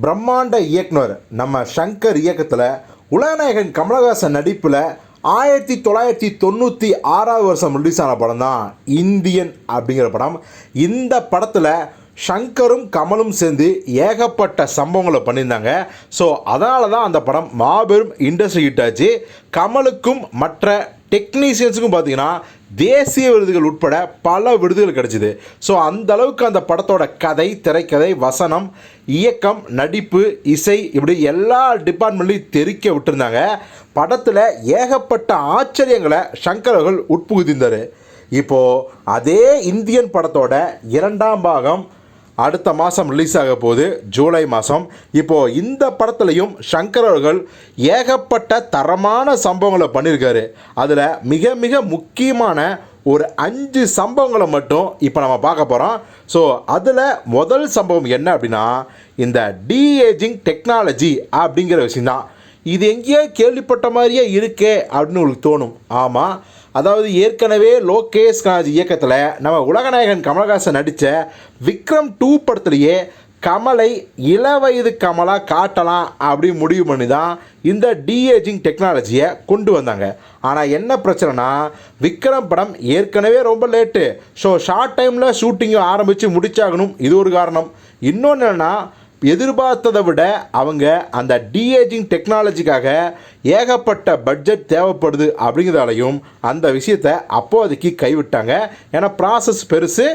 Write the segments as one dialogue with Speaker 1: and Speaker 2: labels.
Speaker 1: பிரம்மாண்ட இயக்குனர் நம்ம சங்கர் இயக்கத்தில் உலகநாயகன் கமலஹாசன் நடிப்பில் ஆயிரத்தி தொள்ளாயிரத்தி தொண்ணூற்றி ஆறாவது வருஷம் ரிலீஸ் ஆன படம் தான் இந்தியன் அப்படிங்கிற படம். இந்த படத்தில் ஷங்கரும் கமலும் சேர்ந்து ஏகப்பட்ட சம்பவங்களை பண்ணியிருந்தாங்க. ஸோ அதனால தான் அந்த படம் மாபெரும் இண்டஸ்ட்ரி ஹிட் ஆச்சு. கமலுக்கும் மற்ற டெக்னீஷியன்ஸுக்கும் பார்த்தீங்கன்னா தேசிய விருதுகள் உட்பட பல விருதுகள் கிடைச்சிது. ஸோ அந்த அளவுக்கு அந்த படத்தோட கதை திரைக்கதை வசனம் இயக்கம் நடிப்பு இசை இப்படி எல்லா டிபார்ட்மெண்ட்லையும் தெரிக்க விட்டுருந்தாங்க. படத்தில் ஏகப்பட்ட ஆச்சரியங்களை சங்கர் அவர்கள் உட்புகுதிந்தார் இப்போது அதே இந்தியன் படத்தோட இரண்டாம் பாகம் அடுத்த மாதம் ரிலீஸ் ஆக போகுது. ஜூலை மாதம் இப்போது இந்த படத்துலையும் சங்கர் அவர்கள் ஏகப்பட்ட தரமான சம்பவங்களை பண்ணியிருக்காரு. அதில் மிக மிக முக்கியமான ஒரு அஞ்சு சம்பவங்களை மட்டும் இப்போ நம்ம பார்க்க போகிறோம் ஸோ அதில் முதல் சம்பவம் என்ன அப்படின்னா இந்த டிஏஜிங் டெக்னாலஜி அப்படிங்கிற விஷயம்தான். இது எங்கேயோ கேள்விப்பட்ட மாதிரியே இருக்கே அப்படின்னு உங்களுக்கு தோணும். ஆமாம் அதாவது ஏற்கனவே லோகேஷ் காஜ் இயக்கத்தில் நம்ம உலகநாயகன் கமலஹாசன் நடித்த விக்ரம் டூ படத்துலேயே கமலை இளவயது கமலாக காட்டலாம் அப்படி முடிவு பண்ணி தான் இந்த டிஏஜிங் டெக்னாலஜியை கொண்டு வந்தாங்க. ஆனால் என்ன பிரச்சனைனா விக்ரம் படம் ஏற்கனவே ரொம்ப லேட்டு ஸோ ஷார்ட் டைமில் ஷூட்டிங்கும் ஆரம்பித்து முடிச்சாகணும். இது ஒரு காரணம். இன்னொன்று என்னென்னா எதிர்பார்த்ததை விட அவங்க அந்த டிஏஜிங் டெக்னாலஜிக்காக ஏகப்பட்ட பட்ஜெட் தேவைப்படுது அப்படிங்கிறதாலையும் அந்த விஷயத்தை அப்போதைக்கு கைவிட்டாங்க. ஏன்னா ப்ராசஸ் பெருசு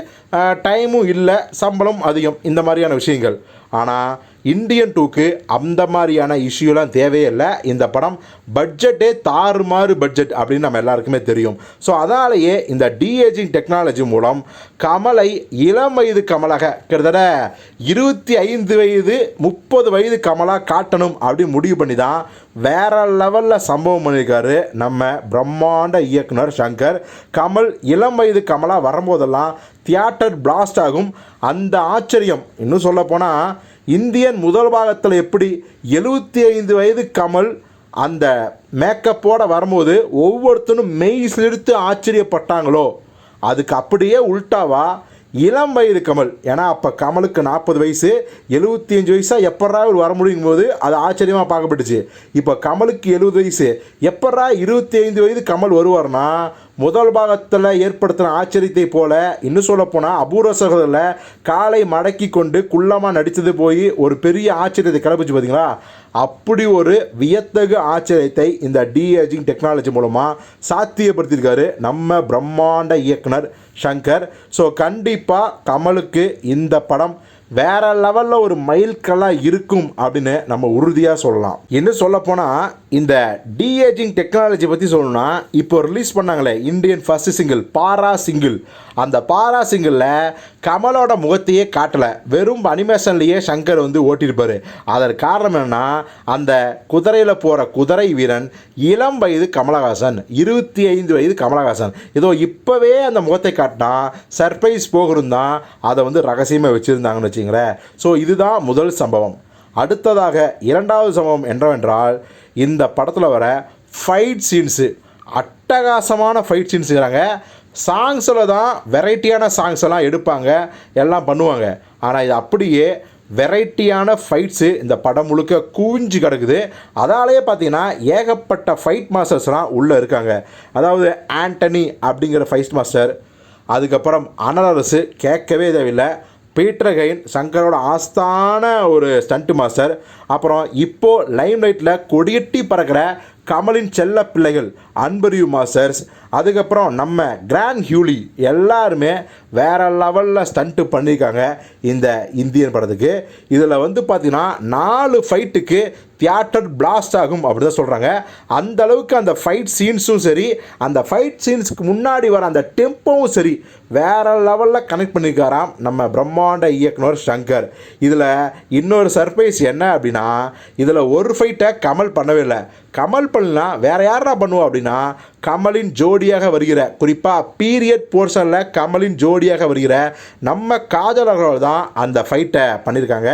Speaker 1: டைமும் இல்லை சம்பளம் அதிகம். இந்த மாதிரியான விஷயங்கள். ஆனால் இந்தியன் டூக்கு அந்த மாதிரியான இஷ்யூலாம் தேவையே இல்லை. இந்த படம் பட்ஜெட்டே தாறுமாறு பட்ஜெட் அப்படின்னு நம்ம எல்லாருக்குமே தெரியும். ஸோ அதனாலேயே இந்த டிஏஜிங் டெக்னாலஜி மூலம் கமலை இளம் வயது கமலாக கிட்டத்தட்ட இருபத்தி ஐந்து வயது முப்பது வயது கமலாக காட்டணும் அப்படின்னு முடிவு பண்ணி தான் வேற லெவலில் சம்பவம் பண்ணியிருக்காரு நம்ம பிரம்மாண்ட இயக்குனர் சங்கர். கமல் இளம் வயது கமலாக வரும்போதெல்லாம் தியேட்டர் பிளாஸ்ட் ஆகும். அந்த ஆச்சரியம் இன்னும் சொல்லப்போனால் இந்தியன் முதல் பாகத்தில் எப்படி எழுபத்தி ஐந்து வயது கமல் அந்த மேக்கப்போடு வரும்போது ஒவ்வொருத்தனும் மெய் சிலிர்த்து ஆச்சரியப்பட்டாங்களோ? அதுக்கு அப்படியே உல்டாவா? இளம் வயது கமல். ஏன்னா அப்போ கமலுக்கு நாற்பது வயசு எழுபத்தி அஞ்சு வயசாக எப்பட்றா இவர் வர முடியும் போது அது ஆச்சரியமாக பார்க்கப்பட்டுச்சு. இப்போ கமலுக்கு எழுபது வயசு. எப்பட்றா இருபத்தி ஐந்து வயது கமல் வருவார்னா முதல் பாகத்தில் ஏற்படுத்தின ஆச்சரியத்தை போல இன்னும் சொல்லப்போனால் அபூர்வ சகோதரில் காலை மடக்கி கொண்டு குள்ளமாக நடித்தது போய் ஒரு பெரிய ஆச்சரியத்தை கிளப்பிச்சு பார்த்தீங்களா அப்படி ஒரு வியத்தகு ஆச்சரியத்தை இந்த டிஏஜிங் டெக்னாலஜி மூலமாக சாத்தியப்படுத்தியிருக்காரு நம்ம பிரம்மாண்ட இயக்குனர் சங்கர். ஸோ கண்டிப்பாக கமலுக்கு இந்த படம் வேற லெவலில் ஒரு மைல்கல்லாக இருக்கும் அப்படின்னு நம்ம உறுதியாக சொல்லலாம். இன்னும் சொல்லப்போனால் இந்த டிஏஜிங் டெக்னாலஜி பற்றி சொல்லணும்னா இப்போ release பண்ணாங்களே Indian first single Paara single அந்த பாரா சிங்கிளில் கமலோட முகத்தையே காட்டலை. வெறும் அனிமேஷன்லேயே சங்கர் வந்து ஓட்டியிருப்பார். அதற்கு காரணம் என்னென்னா அந்த குதிரையில் போகிற குதிரை வீரன் இளம் வயது கமலஹாசன் இருபத்தி ஐந்து வயது கமலஹாசன். இதோ இப்போவே அந்த முகத்தை காட்டினா சர்ப்ரைஸ் போகணும் தான் அதை வந்து ரகசியமாக வச்சுருந்தாங்கன்னு வச்சுங்களேன். ஸோ இதுதான் முதல் சம்பவம். அடுத்ததாக இரண்டாவது சம்பவம் என்னவென்றால் இந்த படத்தில் வர ஃபைட் சீன்ஸு அட்டகாசமான ஃபைட் சீன்ஸுங்கிறாங்க சாங்ஸில் தான் வெரைட்டியான சாங்ஸ் எல்லாம் எடுப்பாங்க எல்லாம் பண்ணுவாங்க. ஆனால் இது அப்படியே வெரைட்டியான ஃபைட்ஸு இந்த படம் முழுக்க குவிஞ்சு கிடக்குது. அதாலேயே பார்த்தீங்கன்னா ஏகப்பட்ட ஃபைட் மாஸ்டர்ஸ்லாம் உள்ளே இருக்காங்க. அதாவது ஆண்டனி அப்படிங்கிற ஃபைட் மாஸ்டர் அதுக்கப்புறம் அனலரசு கேட்கவே தேவையில்லை. பீட்டர் கைன் சங்கரோட ஆஸ்தான ஒரு ஸ்டண்ட் மாஸ்டர் அப்புறம் இப்போது லைம் லைட்டில் கொடியட்டி பறக்கிற கமலின் செல்ல பிள்ளைகள் அன்பரியு மாஸ்டர்ஸ் அதுக்கப்புறம் நம்ம கிராண்ட் ஹியூலி எல்லாருமே வேறு லெவலில் ஸ்டண்ட்டு பண்ணியிருக்காங்க இந்த இந்தியன் படத்துக்கு. இதில் வந்து பார்த்திங்கன்னா நாலு ஃபைட்டுக்கு தியேட்டர் பிளாஸ்ட் ஆகும் அப்படி தான் சொல்கிறாங்க அந்த அளவுக்கு அந்த ஃபைட் சீன்ஸும் சரி அந்த ஃபைட் சீன்ஸுக்கு முன்னாடி வர அந்த டெம்போவும் சரி வேற லெவலில் கனெக்ட் பண்ணியிருக்காராம் நம்ம பிரம்மாண்ட இயக்குனர் சங்கர். இதில் இன்னொரு சர்ப்ரைஸ் என்ன அப்படின்னா இதில் ஒரு ஃபைட்டை கமல் பண்ணவே இல்லை. கமல் பண்ணலாம் வேறு யாரா பண்ணுவோம் அப்படின்னா கமலின் ஜோடியாக வருகிற குறிப்பாக பீரியட் போர்ஷனில் கமலின் ஜோடியாக வருகிற நம்ம காஜல் அகர்வால் தான் அந்த ஃபைட்டை பண்ணியிருக்காங்க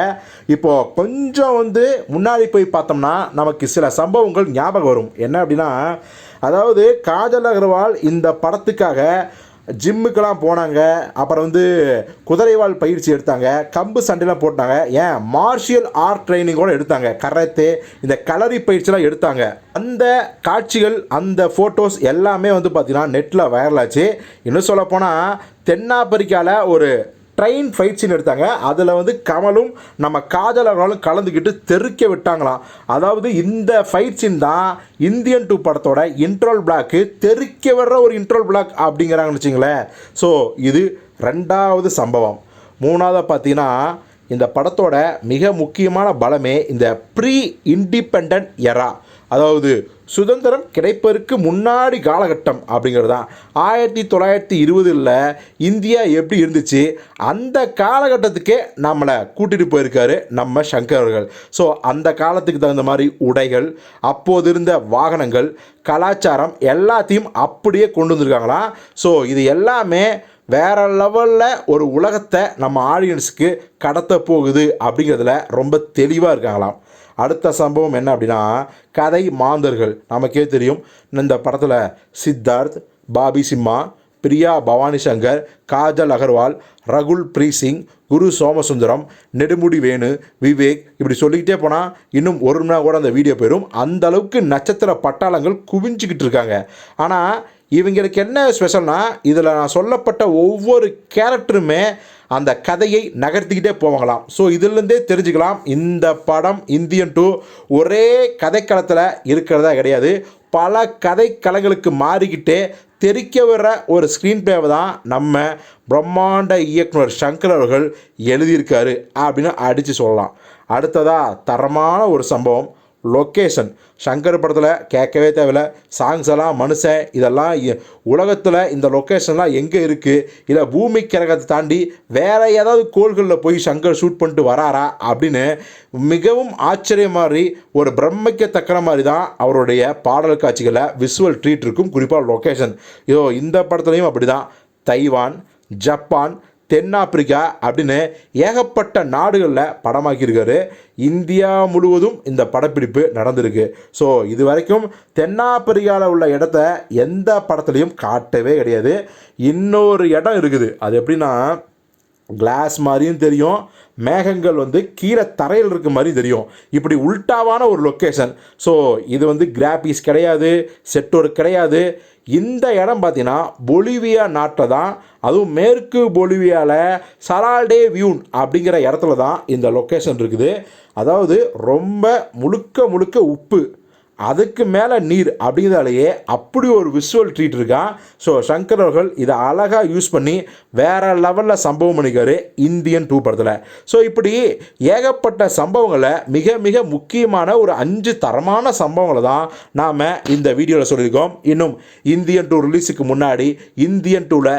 Speaker 1: இப்போது கொஞ்சம் வந்து முன்னாடி போய் பார்த்தோம்னா நமக்கு சில சம்பவங்கள் ஞாபகம் வரும். என்ன அப்படின்னா அதாவது காஜல் அகர்வால் இந்த படத்துக்காக ஜிம்முக்கெல்லாம் போனாங்க. அப்புறம் வந்து குதிரைவால் பயிற்சி எடுத்தாங்க. கம்பு சண்டைலாம் போட்டாங்க. ஏன்? மார்ஷியல் ஆர்ட் ட்ரைனிங் கூட எடுத்தாங்க. கராத்தே இந்த கலரி பயிற்சிலாம் எடுத்தாங்க. அந்த காட்சிகள் அந்த ஃபோட்டோஸ் எல்லாமே வந்து பார்த்திங்கன்னா நெட்டில் வைரலாச்சு இன்னும் சொல்லப்போனால் தென்னாப்பிரிக்காவில் ஒரு ட்ரெயின் ஃபைட் சீன் எடுத்தாங்க. அதில் வந்து கமலும் நம்ம காஜல் அவர்களும் கலந்துக்கிட்டு தெறிக்க விட்டாங்களாம். அதாவது இந்த ஃபைட் சீன் தான் இந்தியன் டூ படத்தோட இன்ட்ரோல் பிளாக்கு தெறிக்க வர்ற ஒரு இன்ட்ரோல் பிளாக் அப்படிங்கிறாங்கன்னு வச்சுங்களேன். ஸோ இது ரெண்டாவது சம்பவம். மூணாவது பார்த்தீங்கன்னா இந்த படத்தோட மிக முக்கியமான பலமே இந்த ப்ரீ இண்டிபெண்ட் எரா அதாவது சுதந்திரம் கிடைப்பதற்கு முன்னாடி காலகட்டம் அப்படிங்கிறது. தான் ஆயிரத்தி தொள்ளாயிரத்தி இருபதில் இந்தியா எப்படி இருந்துச்சு? அந்த காலகட்டத்துக்கே நம்மளை கூட்டிகிட்டு போயிருக்காரு நம்ம சங்கர் அவர்கள். ஸோ அந்த காலத்துக்கு தகுந்த மாதிரி உடைகள் அப்போது இருந்த வாகனங்கள் கலாச்சாரம் எல்லாத்தையும் அப்படியே கொண்டு வந்திருக்காங்களாம் ஸோ இது எல்லாமே வேற லெவலில் ஒரு உலகத்தை நம்ம ஆடியன்ஸுக்கு கடத்த போகுது அப்படிங்கிறதுல ரொம்ப தெளிவாக இருக்காங்களாம். அடுத்த சம்பவம் என்ன அப்படின்னா கதை மாந்தர்கள். நமக்கே தெரியும் இந்த படத்தில் சித்தார்த் பாபி சிம்மா பிரியா பவானி சங்கர் காஜல் அகர்வால் ரகுல் பிரீத் சிங் குரு சோமசுந்தரம் நெடுமுடி வேணு விவேக் இப்படி சொல்லிக்கிட்டே போனால் இன்னும் ஒரு மணி நேரம் கூட அந்த வீடியோ போயிடும் அந்த அளவுக்கு நட்சத்திர பட்டாளங்கள் குவிஞ்சிக்கிட்டு இருக்காங்க. ஆனால் இவங்களுக்கு என்ன ஸ்பெஷல்னால் இதில் நான் சொல்லப்பட்ட ஒவ்வொரு கேரக்டருமே அந்த கதையை நகர்த்திக்கிட்டே போவாங்களாம். ஸோ இதுலேருந்தே தெரிஞ்சுக்கலாம் இந்த படம் இந்தியன் டூ ஒரே கதைக்களத்தில் இருக்கிறதா கிடையாது. பல கதைக்களங்களுக்கு மாறிக்கிட்டே தெரிக்க வர ஒரு ஸ்க்ரீன் பிளேவை தான் நம்ம பிரம்மாண்ட இயக்குனர் சங்கர் அவர்கள் எழுதியிருக்காரு அப்படின்னு அடித்து சொல்லலாம். அடுத்ததாக தரமான ஒரு சம்பவம். லொக்கேஷன் சங்கர் படத்தில் கேட்கவே தேவையில்ல. சாங்ஸ் எல்லாம் மனுஷன் இதெல்லாம் உலகத்தில் இந்த லொக்கேஷன்லாம் எங்கே இருக்குது இல்லை பூமி கிரகத்தை தாண்டி வேறு ஏதாவது கோள்களில் போய் சங்கர் ஷூட் பண்ணிட்டு வராரா? அப்படின்னு மிகவும் ஆச்சரியம் மாதிரி ஒரு பிரமிக்கத்தக்கிற மாதிரி தான் அவருடைய பாடல் காட்சிகளை விஷுவல் ட்ரீட் இருக்கும். குறிப்பாக லொக்கேஷன் இதோ இந்த படத்துலையும் அப்படி தான் தைவான் ஜப்பான் தென்னாப்பிரிக்கா அப்படின்னு ஏகப்பட்ட நாடுகளில் படமாக்கியிருக்காரு. இந்தியா முழுவதும் இந்த படப்பிடிப்பு நடந்திருக்கு. ஸோ இது வரைக்கும் தென்னாப்பிரிக்காவில் உள்ள இடத்த எந்த படத்துலையும் காட்டவே கிடையாது. இன்னொரு இடம் இருக்குது. அது எப்படின்னா கிளாஸ் மாதிரியும் தெரியும். மேகங்கள் வந்து கீழே தரையில் இருக்க மாதிரி தெரியும். இப்படி உல்டாவான ஒரு லொக்கேஷன் ஸோ இது வந்து கிராபிஸ் கிடையாது செட்டோர் கிடையாது. இந்த இடம் பார்த்தீங்கன்னா பொலிவியா நாட்டில் தான் அதுவும் மேற்கு பொலிவியாவில் சலால்டே வியூன் அப்படிங்கிற இடத்துல தான் இந்த லொக்கேஷன் இருக்குது. அதாவது ரொம்ப முழுக்க முழுக்க உப்பு. அதுக்கு மேலே நீர் அப்படிங்கிறதாலேயே அப்படி ஒரு விஷுவல் ட்ரீட் இருக்கான். ஸோ சங்கர் அவர்கள் இதை அழகாக யூஸ் பண்ணி வேறு லெவலில் சம்பவம் பண்ணிக்காரு இந்தியன் டூ படத்தில். ஸோ இப்படி ஏகப்பட்ட சம்பவங்களை மிக மிக முக்கியமான ஒரு அஞ்சு தரமான சம்பவங்களை தான் நாம் இந்த வீடியோவில் சொல்லியிருக்கோம். இன்னும் இந்தியன் டூ ரிலீஸுக்கு முன்னாடி இந்தியன் டூவில்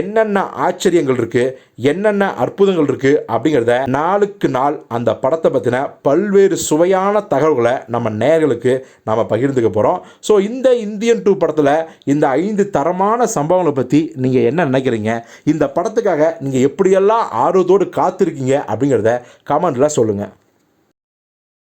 Speaker 1: என்னென்ன ஆச்சரியங்கள் இருக்குது என்னென்ன அற்புதங்கள் இருக்குது அப்படிங்கிறத நாளுக்கு நாள் அந்த படத்தை பற்றின பல்வேறு சுவையான தகவல்களை நம்ம நேர்களுக்கு நாம் பகிர்ந்துக்க போகிறோம் ஸோ இந்த இந்தியன் டூ படத்தில் இந்த ஐந்து தரமான சம்பவங்களை பற்றி நீங்கள் என்ன நினைக்கிறீங்க? இந்த படத்துக்காக நீங்கள் எப்படியெல்லாம் ஆர்வத்தோடு காத்திருக்கீங்க அப்படிங்கிறத கமெண்டில் சொல்லுங்கள்